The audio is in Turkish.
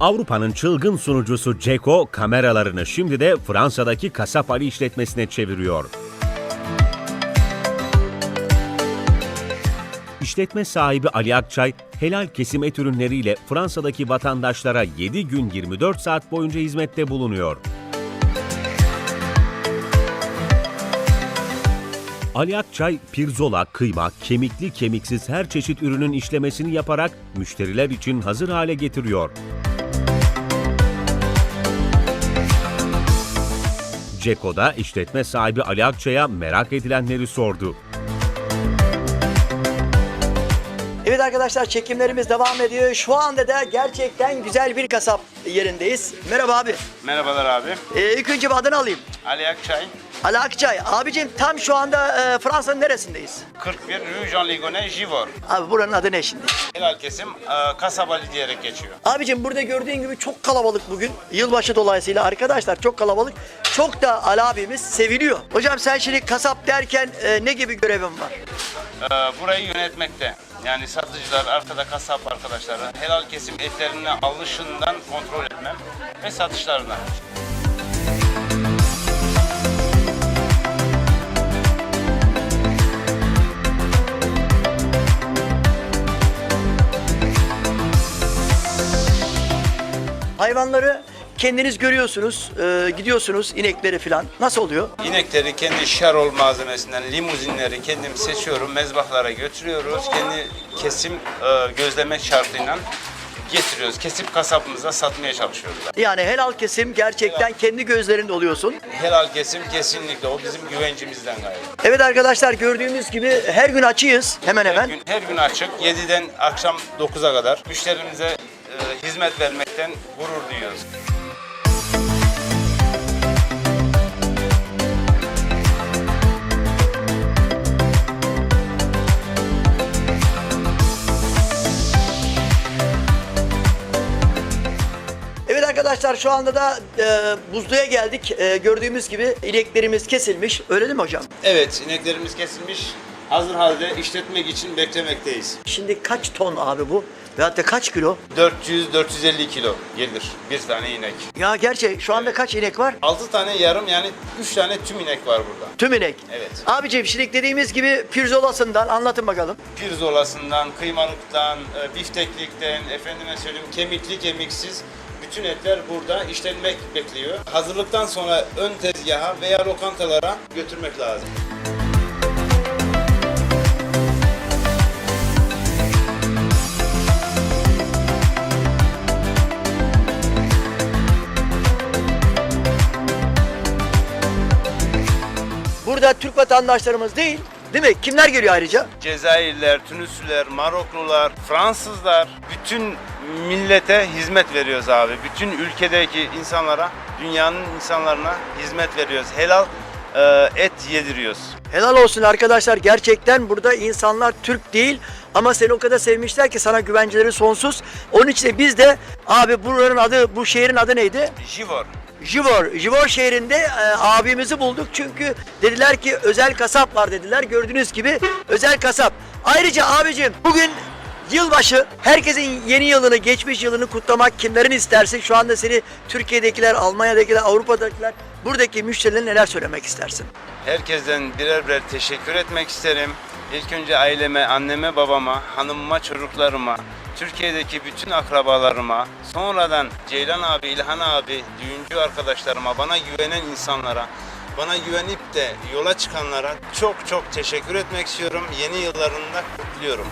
Avrupa'nın çılgın sunucusu Ceko kameralarını şimdi de Fransa'daki Kasap Ali işletmesine çeviriyor. İşletme sahibi Ali Akçay, helal kesim et ürünleriyle Fransa'daki vatandaşlara 7 gün 24 saat boyunca hizmette bulunuyor. Ali Akçay, pirzola, kıyma, kemikli kemiksiz her çeşit ürünün işlemesini yaparak müşteriler için hazır hale getiriyor. Ceko'da işletme sahibi Ali Akçay'a merak edilenleri sordu. Evet arkadaşlar çekimlerimiz devam ediyor. Şu anda da gerçekten güzel bir kasap yerindeyiz. Merhaba abi. Merhabalar abi. Ee, ilk önce bir adını alayım. Ali Akçay. Ali Akçay. Abicim tam şu anda e, Fransa'nın neresindeyiz? 41 Rue Jean Ligonnet, Givor. Abi buranın adı ne şimdi? Helal kesim e, kasabali diyerek geçiyor. Abicim burada gördüğün gibi çok kalabalık bugün. Yılbaşı dolayısıyla arkadaşlar çok kalabalık. Çok da Ali abimiz seviliyor. Hocam sen şimdi kasap derken e, ne gibi görevin var? E, burayı yönetmekte. Yani satıcılar, arkada kasap arkadaşları helal kesim etlerine alışından kontrol etmem ve satışlarına. Hayvanları kendiniz görüyorsunuz, e, gidiyorsunuz inekleri falan. Nasıl oluyor? İnekleri kendi şarol malzemesinden, limuzinleri kendim seçiyorum, mezbahlara götürüyoruz. Kendi kesim e, gözleme şartıyla getiriyoruz. Kesip kasabımıza satmaya çalışıyoruz. Yani helal kesim gerçekten kendi gözlerinde oluyorsun. Helal kesim kesinlikle o bizim güvencimizden gayrı. Evet arkadaşlar gördüğünüz gibi her gün açıyız hemen Her hemen. gün, her gün açık. 7'den akşam 9'a kadar müşterimize e, hizmet vermekten gurur duyuyoruz. Evet arkadaşlar şu anda da e, buzluğa geldik. E, gördüğümüz gibi ineklerimiz kesilmiş. Öyle değil mi hocam? Evet, ineklerimiz kesilmiş. Hazır halde işletmek için beklemekteyiz. Şimdi kaç ton abi bu? Ve hatta kaç kilo? 400-450 kilo gelir bir tane inek. Ya gerçi şu anda kaç inek var? 6 tane yarım yani 3 tane tüm inek var burada. Tüm inek. Evet. Abicim şimdi dediğimiz gibi pirzolasından anlatın bakalım. Pirzolasından, kıymalıktan, e, bifteklikten, efendime söyleyeyim kemikli kemiksiz bütün etler burada işlenmek bekliyor. Hazırlıktan sonra ön tezgaha veya lokantalara götürmek lazım. Burada Türk vatandaşlarımız değil, değil mi? Kimler geliyor ayrıca? Cezayirliler, Tunuslular, Maroklular, Fransızlar bütün millete hizmet veriyoruz abi. Bütün ülkedeki insanlara, dünyanın insanlarına hizmet veriyoruz. Helal e, et yediriyoruz. Helal olsun arkadaşlar. Gerçekten burada insanlar Türk değil ama seni o kadar sevmişler ki sana güvenceleri sonsuz. Onun için de biz de abi buranın adı, bu şehrin adı neydi? Jivor. Jivor. Jivor şehrinde e, abimizi bulduk çünkü dediler ki özel kasap var dediler. Gördüğünüz gibi özel kasap. Ayrıca abicim bugün yılbaşı herkesin yeni yılını, geçmiş yılını kutlamak kimlerin istersin? Şu anda seni Türkiye'dekiler, Almanya'dakiler, Avrupa'dakiler buradaki müşterilerine neler söylemek istersin? Herkesten birer birer teşekkür etmek isterim. İlk önce aileme, anneme, babama, hanımıma, çocuklarıma, Türkiye'deki bütün akrabalarıma, sonradan Ceylan abi, İlhan abi, düğüncü arkadaşlarıma, bana güvenen insanlara, bana güvenip de yola çıkanlara çok çok teşekkür etmek istiyorum. Yeni yıllarında kutluyorum.